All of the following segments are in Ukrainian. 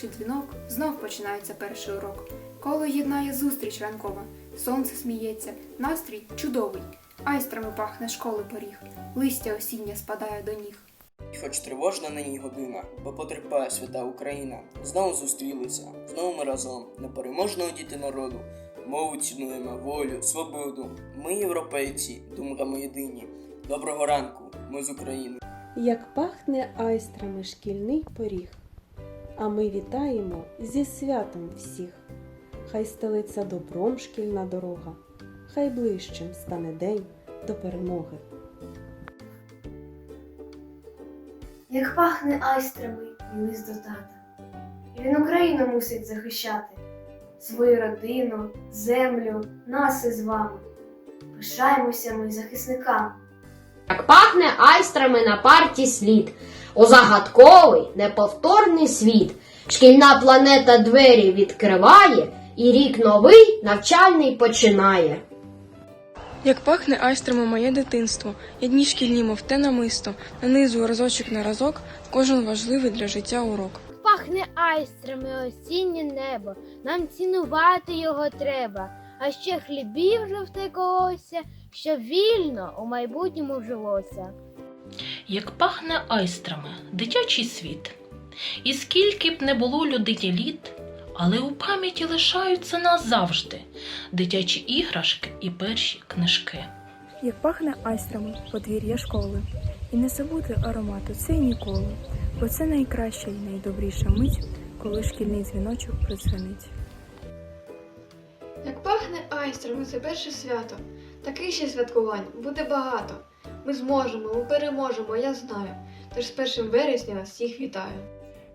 перший дзвінок, знов починається перший урок. Коло єднає зустріч ранкова, сонце сміється, настрій чудовий. Айстрами пахне школи поріг, листя осіння спадає до ніг. І Хоч тривожна нині година, бо потерпає свята Україна. Знову зустрілися, знову ми разом, непереможного діти народу. Мову цінуємо, волю, свободу. Ми європейці, думками єдині. Доброго ранку, ми з України. Як пахне айстрами шкільний поріг, а ми вітаємо зі святом всіх. Хай стелиться добром шкільна дорога, хай ближчим стане день до перемоги. Як пахне айстрами і лист до тата. Він Україну мусить захищати, свою родину, землю, нас із вами. Пишаємося ми захисникам. Як пахне айстрами на парті слід, у загадковий, неповторний світ. Шкільна планета двері відкриває, і рік новий навчальний починає. Як пахне айстрами моє дитинство, я дні шкільні, мов те намисто, нанизую разочок на разок, кожен важливий для життя урок. Пахне айстрами осіннє небо, нам цінувати його треба, а ще хлібів жовте колося, щоб вільно у майбутньому жилося. Як пахне айстрами, дитячий світ. І скільки б не було людині літ, але у пам'яті лишаються назавжди дитячі іграшки і перші книжки. Як пахне айстрами подвір'я школи, і не забути аромату це ніколи, бо це найкраща і найдобріша мить, коли шкільний дзвіночок продзвенить. Як пахне айстрами, це перше свято. Таких ще святкувань буде багато. Ми зможемо, ми переможемо, я знаю. Тож з першим вересня вас всіх вітаю.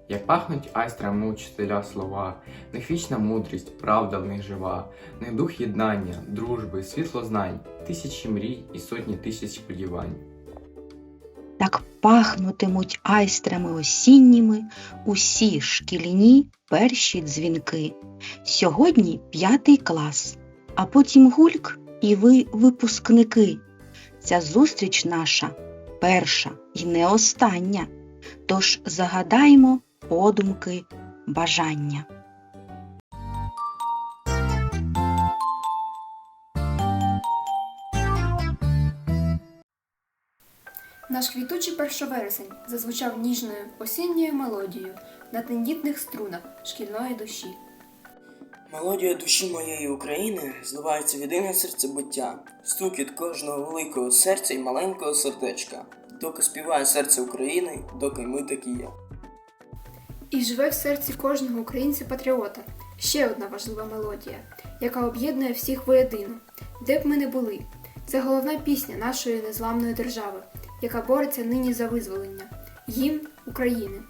Як пахнуть айстрами учителя слова, в них вічна мудрість, правда в них жива, в них дух єднання, дружби, світло знань, тисячі мрій і сотні тисяч сподівань. Так пахнутимуть айстрами осінніми усі шкільні перші дзвінки. Сьогодні п'ятий клас, а потім гульк і ви випускники. Ця зустріч наша перша і не остання. Тож загадаймо подумки бажання. Наш квітучий першовересень зазвучав ніжною осінньою мелодією на тендітних струнах шкільної душі. Мелодія душі моєї України зливається в єдине серцебуття, стукіт кожного великого серця і маленького сердечка. Доки співає серце України, доки ми такі є. І живе в серці кожного українця-патріота ще одна важлива мелодія, яка об'єднує всіх воєдино, де б ми не були. Це головна пісня нашої незламної держави, яка бореться нині за визволення гімн України.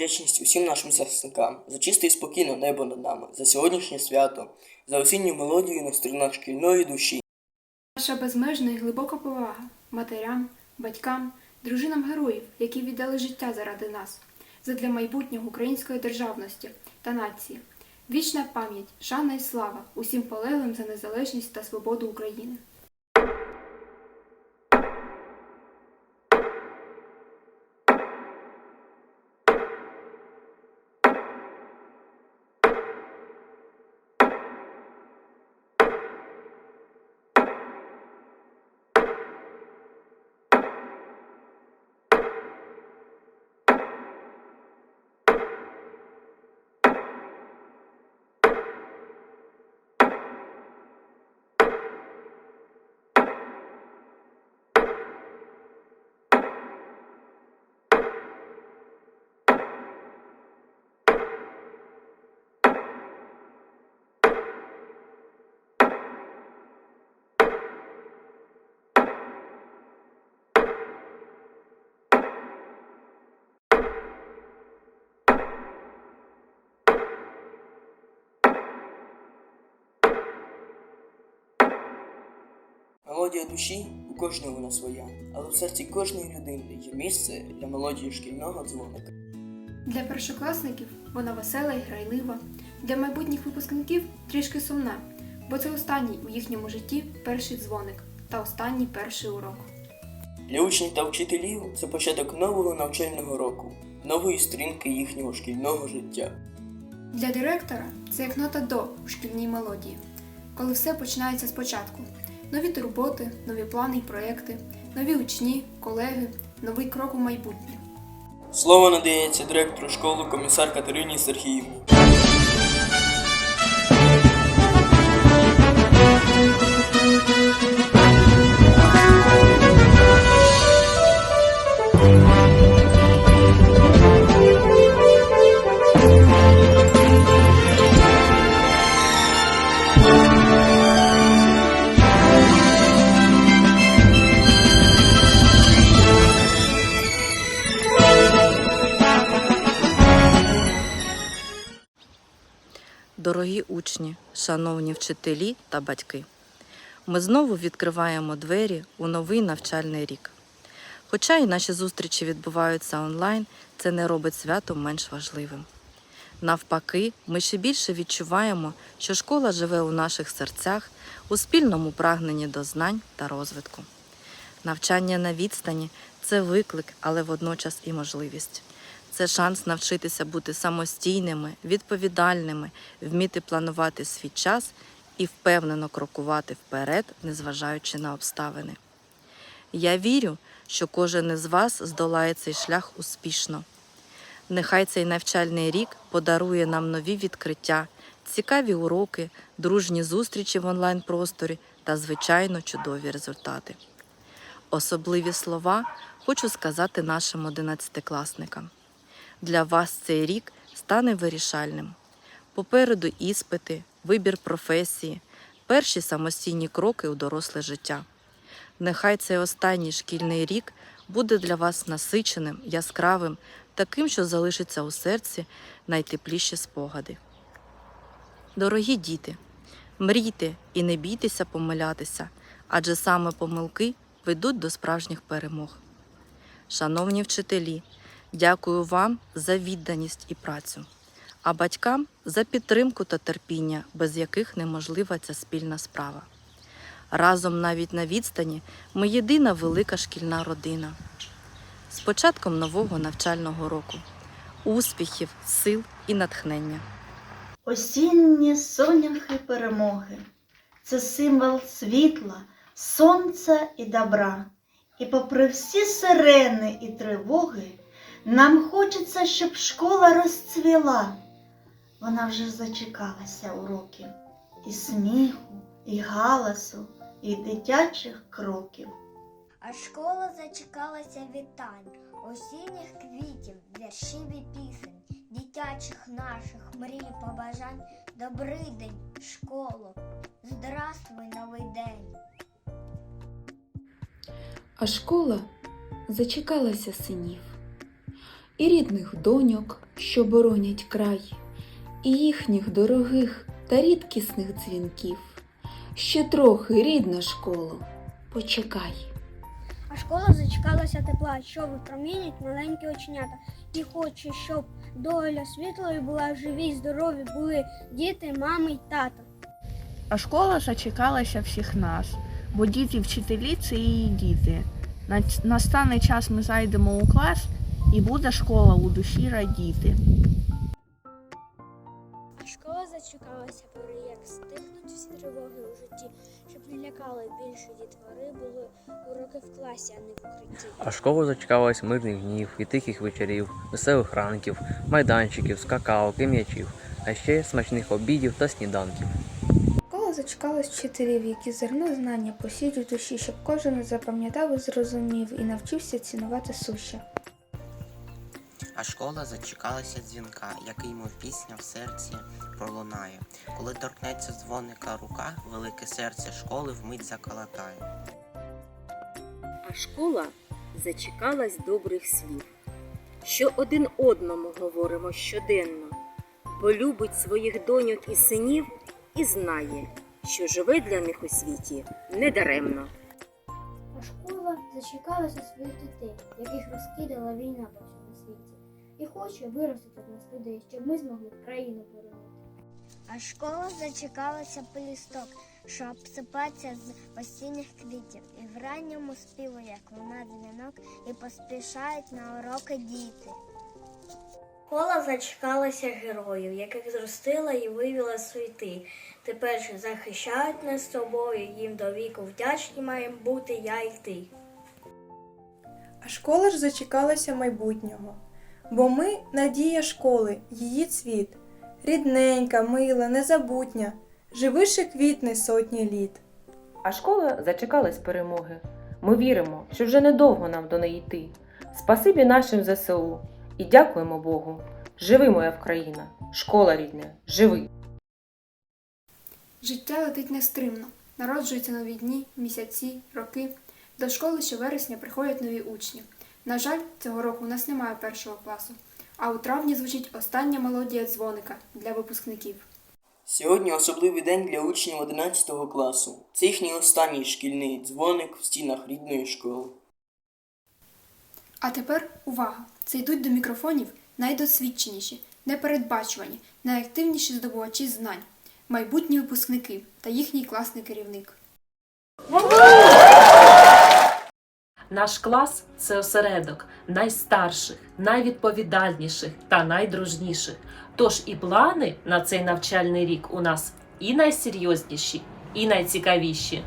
Вдячність усім нашим захисникам за чисте і спокійне небо над нами, за сьогоднішнє свято, за осінню мелодію на струнах шкільної душі. Наша безмежна і глибока повага матерям, батькам, дружинам героїв, які віддали життя заради нас, задля майбутнього української державності та нації. Вічна пам'ять, шана і слава усім полеглим за незалежність та свободу України. Мелодія душі у кожного вона своя, але в серці кожної людини є місце для мелодії шкільного дзвоника. Для першокласників вона весела і грайлива, для майбутніх випускників трішки сумна, бо це останній у їхньому житті перший дзвоник та останній перший урок. Для учнів та вчителів це початок нового навчального року, нової сторінки їхнього шкільного життя. Для директора це як нота до у шкільній мелодії, коли все починається спочатку. Нові турботи, нові плани і проекти, нові учні, колеги, новий крок у майбутнє. Слово надається директору школи комісар Катерині Сергіївні. Дорогі учні, шановні вчителі та батьки, ми знову відкриваємо двері у новий навчальний рік. Хоча і наші зустрічі відбуваються онлайн, це не робить свято менш важливим. Навпаки, ми ще більше відчуваємо, що школа живе у наших серцях у спільному прагненні до знань та розвитку. Навчання на відстані це виклик, але водночас і можливість. Це шанс навчитися бути самостійними, відповідальними, вміти планувати свій час і впевнено крокувати вперед, незважаючи на обставини. Я вірю, що кожен із вас здолає цей шлях успішно. Нехай цей навчальний рік подарує нам нові відкриття, цікаві уроки, дружні зустрічі в онлайн-просторі та, звичайно, чудові результати. Особливі слова хочу сказати нашим одинадцятикласникам. Для вас цей рік стане вирішальним. Попереду іспити, вибір професії, перші самостійні кроки у доросле життя. Нехай цей останній шкільний рік буде для вас насиченим, яскравим, таким, що залишиться у серці найтепліші спогади. Дорогі діти, мрійте і не бійтеся помилятися, адже саме помилки ведуть до справжніх перемог. Шановні вчителі, дякую вам за відданість і працю, а батькам за підтримку та терпіння, без яких неможлива ця спільна справа. Разом навіть на відстані ми єдина велика шкільна родина. З початком нового навчального року, успіхів, сил і натхнення. Осінні соняхи перемоги це символ світла, сонця і добра. І попри всі сирени і тривоги, нам хочеться, щоб школа розцвіла. Вона вже зачекалася уроків і сміху, і галасу, і дитячих кроків. А школа зачекалася вітань, осінніх квітів, віршів і пісень, дитячих наших мрій побажань. Добрий день, школо, здравствуй, новий день. А школа зачекалася синів і рідних доньок, що боронять край, і їхніх дорогих та рідкісних дзвінків. Ще трохи, рідна школо, почекай. А школа зачекалася тепла, що випромінять маленькі оченята. І хоче, щоб доля світлою була, живі й здорові були діти, мами й тато. А школа зачекалася всіх нас, бо діти вчителі це її діти. Настане час ми зайдемо у клас, і буде школа у душі радіти. А школа зачекалася пори, як стихнуть всі тривоги у житті, щоб не лякали більше дітвори, були уроки в класі, а не в укритті. А школу зачекалась мирних днів і тихих вечорів, веселих ранків, майданчиків, скакалок і м'ячів, а ще смачних обідів та сніданків. Школа зачекалась вчителів, які зерно знання посіють у душі, щоб кожен запам'ятав і зрозумів і навчився цінувати суще. А школа зачекалася дзвінка, який мов пісня в серці пролунає. Коли торкнеться дзвоника рука, велике серце школи вмить заколотає. А школа зачекалась добрих слів, що один одному говоримо щоденно, бо любить своїх доньок і синів і знає, що живе для них у світі недаремно. А школа зачекалася своїх дітей, яких розкидала війна і хоче виростити в нас людей, щоб ми змогли країну повернути. А школа зачекалася полісток, що обсипаться з осінніх квітів, і в ранньому співу, як луна дзвінок, і поспішають на уроки діти. Школа зачекалася героїв, яких зростила і вивела з світи. Тепер же захищають нас з собою, їм до віку вдячні маємо бути я і ти. А школа ж зачекалася майбутнього. Бо ми надія школи, її цвіт. Рідненька, мила, незабутня, живише квітне сотні літ. А школа зачекалась перемоги. Ми віримо, що вже недовго нам до неї йти. Спасибі нашим ЗСУ і дякуємо Богу. Живи, моя Вкраїна, школа рідна, живи! Життя летить нестримно, народжуються нові дні, місяці, роки. До школи щовересня приходять нові учні. На жаль, цього року у нас немає першого класу, а у травні звучить остання мелодія дзвоника для випускників. Сьогодні особливий день для учнів 11 класу. Це їхній останній шкільний дзвоник в стінах рідної школи. А тепер увага! Це йдуть до мікрофонів найдосвідченіші, непередбачувані, найактивніші здобувачі знань, майбутні випускники та їхній класний керівник. Наш клас це осередок найстарших, найвідповідальніших та найдружніших. Тож і плани на цей навчальний рік у нас і найсерйозніші, і найцікавіші.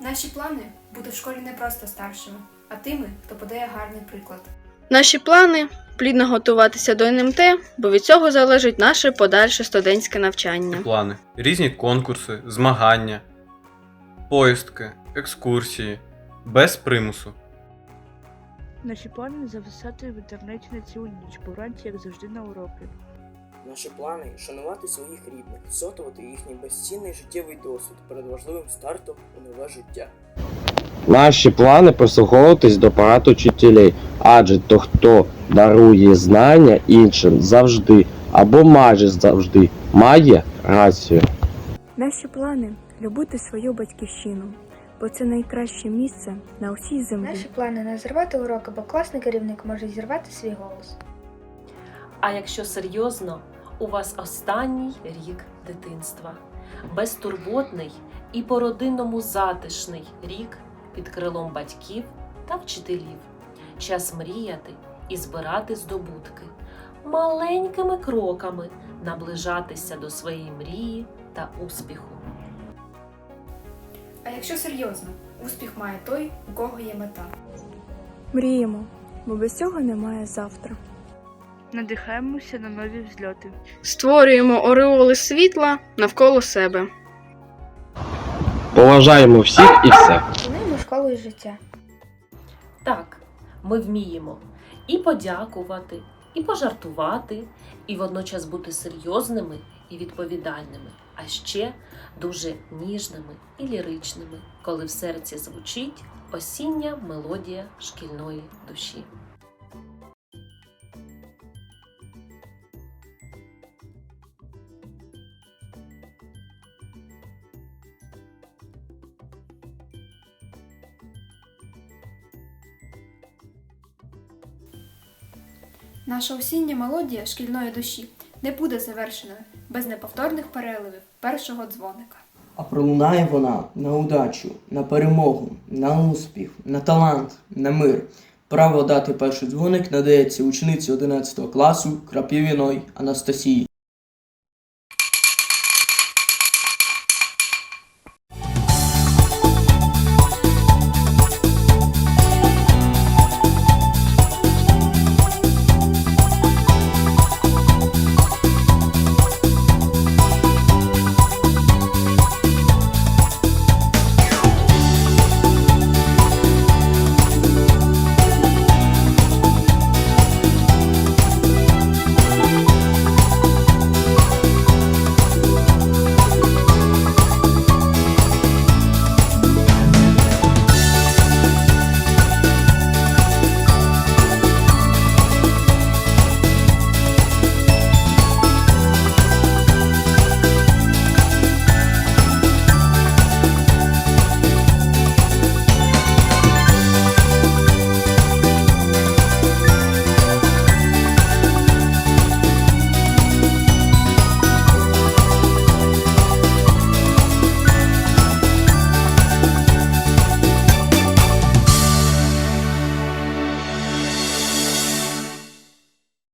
Наші плани бути в школі не просто старшими, а тими, хто подає гарний приклад. Наші плани плідно готуватися до НМТ, бо від цього залежить наше подальше студентське навчання. плани, різні конкурси, змагання, поїздки, екскурсії, без примусу. Наші плани зависати в інтернеті на цілу ніч, бо вранці, як завжди, на уроки. Наші плани шанувати своїх рідних, сотувати їхній безцінний життєвий досвід перед важливим стартом у нове життя. Наші плани прислуховуватись до порад учителей, адже то, хто дарує знання іншим завжди або майже завжди має рацію. Наші плани любити свою батьківщину, бо це найкраще місце на усій землі. Наші плани не зривати уроки, бо класний керівник може зірвати свій голос. А якщо серйозно, у вас останній рік дитинства. Безтурботний і по-родинному затишний рік під крилом батьків та вчителів. Час мріяти і збирати здобутки, маленькими кроками наближатися до своєї мрії та успіху. Якщо серйозно, успіх має той, у кого є мета. Мріємо, бо без цього немає завтра. Надихаємося на нові взльоти. Створюємо ореоли світла навколо себе. Поважаємо всіх і все. Цінуємо школу і життя. Так, ми вміємо і подякувати, і пожартувати, і водночас бути серйозними і відповідальними, а ще дуже ніжними і ліричними, коли в серці звучить осіння мелодія шкільної душі. Наша осіння мелодія шкільної душі не буде завершеною без неповторних переливів першого дзвоника. А пролунає вона на удачу, на перемогу, на успіх, на талант, на мир. Право дати перший дзвоник надається учениці 11 класу Крапівіної Анастасії.